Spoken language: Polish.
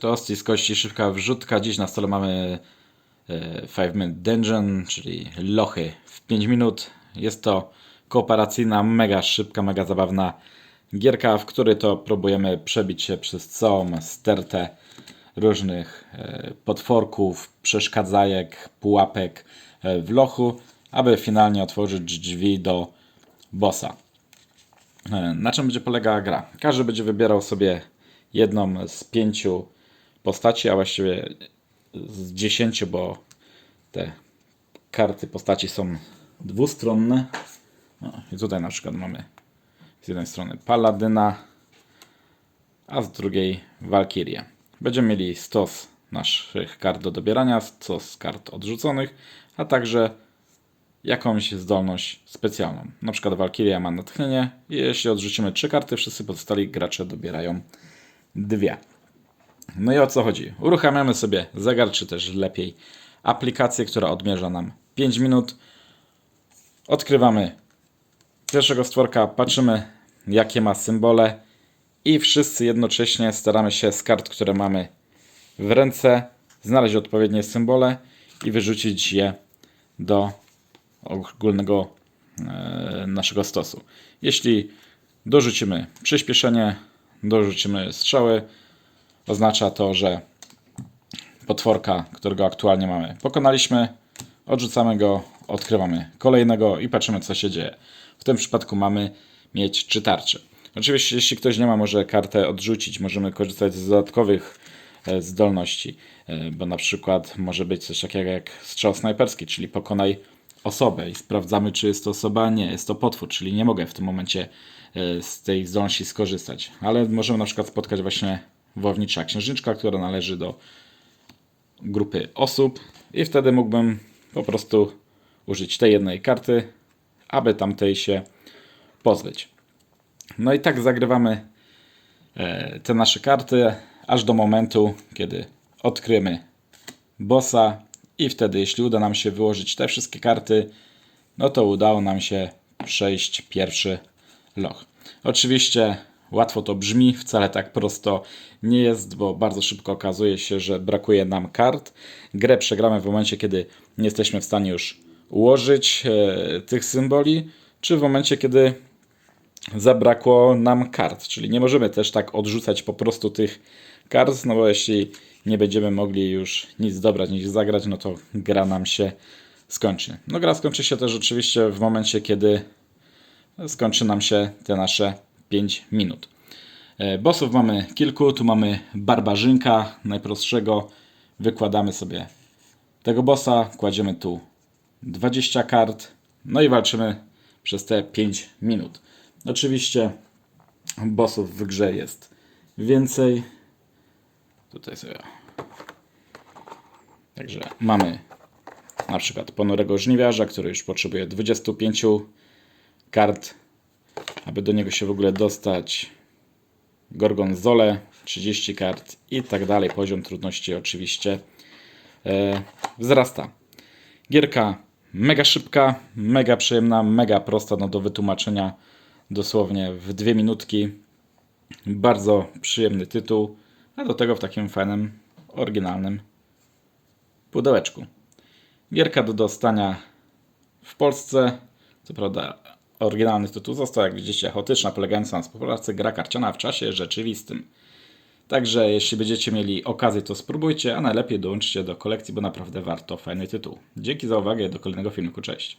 To Osty z kości szybka wrzutka. Dziś na stole mamy 5 Minute Dungeon, czyli lochy w 5 minut. Jest to kooperacyjna, mega szybka, mega zabawna gierka, w której to próbujemy przebić się przez całą stertę różnych e, potworków, przeszkadzajek, pułapek e, w lochu, aby finalnie otworzyć drzwi do bossa. E, Na czym będzie polegała gra? Każdy będzie wybierał sobie jedną z pięciu postaci, a właściwie z dziesięciu, bo te karty postaci są dwustronne. No, I tutaj na przykład mamy z jednej strony Paladyna, a z drugiej Walkirię. Będziemy mieli stos naszych kart do dobierania, stos kart odrzuconych, a także jakąś zdolność specjalną. Na przykład Walkiria ma natchnienie i jeśli odrzucimy trzy karty, wszyscy pozostali gracze dobierają dwie. No i o co chodzi? Uruchamiamy sobie zegar, czy też lepiej aplikację, która odmierza nam 5 minut. Odkrywamy pierwszego stworka, patrzymy jakie ma symbole i wszyscy jednocześnie staramy się z kart, które mamy w ręce, znaleźć odpowiednie symbole i wyrzucić je do ogólnego e, naszego stosu. Jeśli dorzucimy przyspieszenie, dorzucimy strzały, oznacza to, że potworka, którego aktualnie mamy, pokonaliśmy, odrzucamy go, odkrywamy kolejnego i patrzymy, co się dzieje. W tym przypadku mamy mieć trzy tarcze. Oczywiście, jeśli ktoś nie ma, może kartę odrzucić, możemy korzystać z dodatkowych e, zdolności, e, bo na przykład może być coś takiego jak strzał snajperski, czyli pokonaj osobę i sprawdzamy, czy jest to osoba, nie, jest to potwór, czyli nie mogę w tym momencie e, z tej zdolności skorzystać. Ale możemy na przykład spotkać właśnie wojownicza księżniczka, która należy do grupy osób i wtedy mógłbym po prostu użyć tej jednej karty, aby tamtej się pozbyć. No i tak zagrywamy e, te nasze karty, aż do momentu, kiedy odkryjemy bossa i wtedy, jeśli uda nam się wyłożyć te wszystkie karty, no to udało nam się przejść pierwszy loch. Oczywiście łatwo to brzmi, wcale tak prosto nie jest, bo bardzo szybko okazuje się, że brakuje nam kart. Grę przegramy w momencie, kiedy nie jesteśmy w stanie już ułożyć e, tych symboli, czy w momencie, kiedy zabrakło nam kart, czyli nie możemy też tak odrzucać po prostu tych kart, no bo jeśli nie będziemy mogli już nic dobrać, nic zagrać, no to gra nam się skończy. No gra skończy się też oczywiście w momencie, kiedy skończy nam się te nasze 5 minut. E, Bossów mamy kilku, tu mamy barbarzynka najprostszego, wykładamy sobie tego bossa, kładziemy tu 20 kart, no i walczymy przez te 5 minut. Oczywiście bossów w grze jest więcej. Tutaj sobie. Także mamy na przykład ponurego żniwiarza, który już potrzebuje 25 kart, aby do niego się w ogóle dostać. Gorgonzole 30 kart i tak dalej. Poziom trudności oczywiście e, wzrasta. Gierka mega szybka, mega przyjemna, mega prosta no do wytłumaczenia dosłownie w dwie minutki. Bardzo przyjemny tytuł, a do tego w takim fajnym, oryginalnym pudełeczku. Gierka do dostania w Polsce. Co prawda oryginalny tytuł został, jak widzicie, chaotyczna, polegająca na współpracy gra karciana w czasie rzeczywistym. Także jeśli będziecie mieli okazję, to spróbujcie, a najlepiej dołączcie do kolekcji, bo naprawdę warto. Fajny tytuł. Dzięki za uwagę, do kolejnego filmiku, cześć.